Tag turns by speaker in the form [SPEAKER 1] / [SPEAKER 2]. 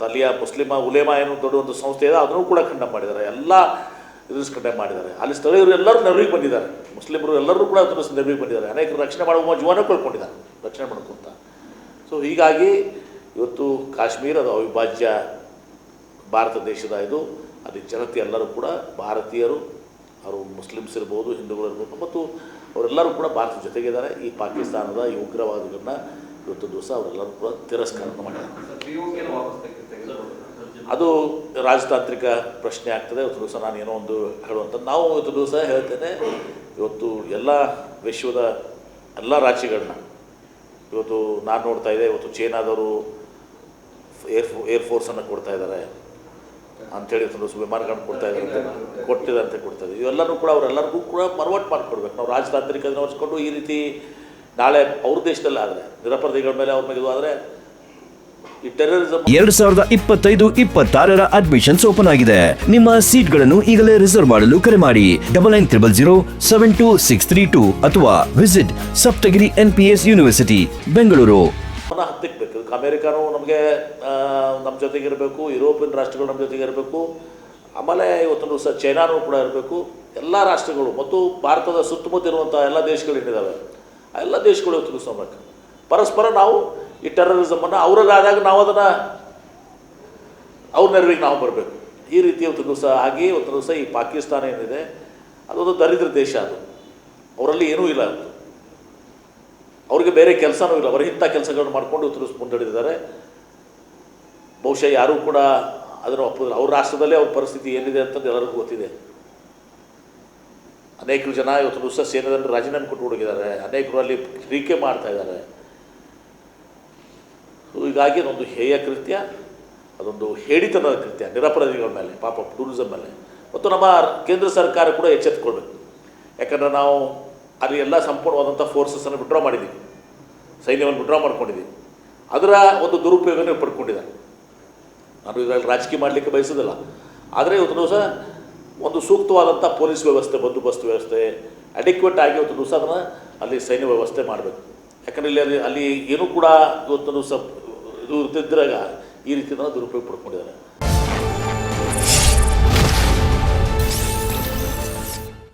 [SPEAKER 1] ಮತ್ತು ಮುಸ್ಲಿಮ ಉಲೇಮಾ ಏನು ದೊಡ್ಡ ಒಂದು ಸಂಸ್ಥೆ ಇದೆ, ಅದನ್ನು ಕೂಡ ಖಂಡನೆ ಮಾಡಿದ್ದಾರೆ. ಎಲ್ಲ ಇದನ್ನು ಖಂಡನೆ ಮಾಡಿದ್ದಾರೆ. ಅಲ್ಲಿ ಸ್ಥಳೀಯರು ಎಲ್ಲರೂ ನೆರವಿಗೆ ಬಂದಿದ್ದಾರೆ. ಮುಸ್ಲಿಮರು ಎಲ್ಲರೂ ಕೂಡ ಅದನ್ನು ನೆರವಿಗೆ ಬಂದಿದ್ದಾರೆ. ಅನೇಕರು ರಕ್ಷಣೆ ಮಾಡುವ ಜೀವನ ಕಳ್ಕೊಂಡಿದ್ದಾರೆ. ರಕ್ಷಣೆ ಮಾಡ್ಕೊಂತ ಸೊ ಹೀಗಾಗಿ ಇವತ್ತು ಕಾಶ್ಮೀರದ ಅವಿಭಾಜ್ಯ ಭಾರತ ದೇಶದ ಇದು. ಅಲ್ಲಿ ಜನತೆ ಎಲ್ಲರೂ ಕೂಡ ಭಾರತೀಯರು, ಅವರು ಮುಸ್ಲಿಮ್ಸ್ ಇರ್ಬೋದು, ಹಿಂದೂಗಳು ಇರ್ಬೋದು, ಮತ್ತು ಅವರೆಲ್ಲರೂ ಕೂಡ ಭಾರತದ ಜೊತೆಗಿದ್ದಾರೆ. ಈ ಪಾಕಿಸ್ತಾನದ ಈ ಉಗ್ರವಾದಿಗಳನ್ನ ಇವತ್ತು ದಿವಸ ಅವರೆಲ್ಲರೂ ಕೂಡ ತಿರಸ್ಕಾರ ಮಾಡಿದ್ದಾರೆ. ಅದು ರಾಜತಾಂತ್ರಿಕ ಪ್ರಶ್ನೆ ಆಗ್ತದೆ ಇವತ್ತು ದಿವಸ ನಾನು ಏನೋ ಒಂದು ಹೇಳುವಂಥ ನಾವು ಇವತ್ತು ದಿವಸ ಹೇಳ್ತೇನೆ ಇವತ್ತು ಎಲ್ಲ ವಿಶ್ವದ ಎಲ್ಲ ರಾಜ್ಯಗಳನ್ನ ಇವತ್ತು ನಾನು ನೋಡ್ತಾ ಇದ್ದೆ ಇವತ್ತು ಚೈನಾದವರು ಏರ್ ಫೋ ಏರ್ ಫೋರ್ಸನ್ನು ಕೊಡ್ತಾ ಇದ್ದಾರೆ ಅಂಥೇಳಿ ಇವತ್ತು ದಿವಸ ವಿಮಾನಗಳನ್ನು ಕೊಡ್ತಾ ಇದ್ದಾರೆ ಅಂತ ಕೊಟ್ಟಿದೆ ಅಂತ ಕೊಡ್ತಾ ಇದ್ದಾರೆ. ಇವೆಲ್ಲನೂ ಕೂಡ ಅವರೆಲ್ಲರಿಗೂ ಕೂಡ ಮರವಟ್ಟು ಮಾಡಿಕೊಡ್ಬೇಕು. ನಾವು ರಾಜತಾಂತ್ರಿಕ ವಹಿಸ್ಕೊಂಡು ಈ ರೀತಿ ನಾಳೆ ಅವ್ರ ದೇಶದಲ್ಲಿ ಆದರೆ ನಿರಪರಾಧಿಗಳ ಮೇಲೆ ಅವ್ರ ಮೇಲೆ ಇದು ಆದರೆ ಈ ಟೆರರಿಸಮ್
[SPEAKER 2] ಎರಡ್ ಸಾವಿರದ ಇಪ್ಪತ್ತೈದು ಇಪ್ಪತ್ತಾರರ ಅಡ್ಮಿಷನ್ಸ್ ಓಪನ್ ಆಗಿದೆ. ನಿಮ್ಮ ಸೀಟ್ಗಳನ್ನು ಈಗಲೇ ರಿಸರ್ವ್ ಮಾಡಲು ಕರೆ ಮಾಡಿ. Double nine triple zero seven two six three two ಅಥವಾ visit Saptagiri N P S university Bengaluru.
[SPEAKER 1] ಹತ್ತಿಕ್ಬೇಕು ಅಮೇರಿಕಾನು ನಮಗೆ ನಮ್ಮ ಜೊತೆಗೆ ಇರಬೇಕು ಯುರೋಪಿಯನ್ ರಾಷ್ಟ್ರಗಳು ನಮ್ಮ ಜೊತೆಗೆ ಇರಬೇಕು. ಆಮೇಲೆ ಇವತ್ತು ದಿವಸ ಚೈನಾನು ಕೂಡ ಇರಬೇಕು. ಎಲ್ಲ ರಾಷ್ಟ್ರಗಳು ಮತ್ತು ಭಾರತದ ಸುತ್ತಮುತ್ತ ಇರುವಂಥ ಎಲ್ಲ ದೇಶಗಳು ಏನಿದ್ದಾವೆ ಆ ಎಲ್ಲ ದೇಶಗಳು ದಿವಸ ಪರಸ್ಪರ ನಾವು ಈ ಟೆರರಿಸಮನ್ನು ಆದಾಗ ನಾವು ಅದನ್ನು ಅವ್ರ ನೆರವಿಗೆ ನಾವು ಬರಬೇಕು. ಈ ರೀತಿ ಒಂದು ದಿವಸ ಆಗಿ ಒಂದು ದಿವಸ ಈ ಪಾಕಿಸ್ತಾನ ಏನಿದೆ, ಅದೊಂದು ದರಿದ್ರ ದೇಶ ಅದು. ಅವರಲ್ಲಿ ಏನೂ ಇಲ್ಲ ಅದು. ಅವ್ರಿಗೆ ಬೇರೆ ಕೆಲಸನೂ ಇಲ್ಲ. ಅವರು ಇಂಥ ಕೆಲಸಗಳನ್ನು ಮಾಡ್ಕೊಂಡು ಇವತ್ತು ಮುಂದಡಿದ್ದಾರೆ ಬಹುಶಃ ಯಾರೂ ಕೂಡ ಅದನ್ನು ಒಪ್ಪೋದಿಲ್ಲ. ಅವ್ರ ರಾಷ್ಟ್ರದಲ್ಲೇ ಅವ್ರ ಪರಿಸ್ಥಿತಿ ಏನಿದೆ ಅಂತಂದು ಎಲ್ಲರಿಗೂ ಗೊತ್ತಿದೆ. ಅನೇಕರು ಜನ ಇವತ್ತು ದಿವಸ ಸೇನೆದಲ್ಲಿ ರಾಜೀನಾಮೆ ಕೊಟ್ಟು ಹುಡುಗಿದ್ದಾರೆ. ಅನೇಕರು ಅಲ್ಲಿ ಟೀಕೆ ಮಾಡ್ತಾ ಇದ್ದಾರೆ. ಹೀಗಾಗಿ ಅದೊಂದು ಹೇಯ ಕೃತ್ಯ, ಅದೊಂದು ಹೇಡಿತನದ ಕೃತ್ಯ, ನಿರಪರಾಧಿಗಳ ಮೇಲೆ, ಪಾಪ ಟೂರಿಸಮ್ ಮೇಲೆ. ಮತ್ತು ನಮ್ಮ ಕೇಂದ್ರ ಸರ್ಕಾರ ಕೂಡ ಎಚ್ಚೆತ್ತುಕೊಳ್ಬೇಕು ಯಾಕಂದರೆ ನಾವು ಅಲ್ಲಿ ಎಲ್ಲ ಸಂಪೂರ್ಣವಾದಂಥ ಫೋರ್ಸಸನ್ನು ವಿಡ್ರಾ ಮಾಡಿದ್ದೀವಿ ಸೈನ್ಯವನ್ನು ವಿಡ್ರಾ ಮಾಡ್ಕೊಂಡಿದ್ದೀವಿ ಅದರ ಒಂದು ದುರುಪಯೋಗನೇ ಪಡ್ಕೊಂಡಿದ್ದಾರೆ. ನಾನು ಇದರಲ್ಲಿ ರಾಜಕೀಯ ಮಾಡಲಿಕ್ಕೆ ಬಯಸೋದಿಲ್ಲ. ಆದರೆ ಇವತ್ತು ದಿವಸ ಒಂದು ಸೂಕ್ತವಾದಂಥ ಪೊಲೀಸ್ ವ್ಯವಸ್ಥೆ, ಬಂದೋಬಸ್ತ್ ವ್ಯವಸ್ಥೆ ಅಡಿಕ್ವೇಟ್ ಆಗಿ ಇವತ್ತು ದಿವಸ ಅದನ್ನು ಅಲ್ಲಿ ಸೈನ್ಯ ವ್ಯವಸ್ಥೆ ಮಾಡಬೇಕು. ಯಾಕಂದರೆ ಇಲ್ಲಿ ಅಲ್ಲಿ ಏನೂ ಕೂಡ ಇವತ್ತು ದಿವಸ ಇದು ಇರ್ತಿದ್ರಾಗ ಈ ರೀತಿಯಿಂದ ದುರುಪಯೋಗ ಪಡ್ಕೊಂಡಿದ್ದಾರೆ.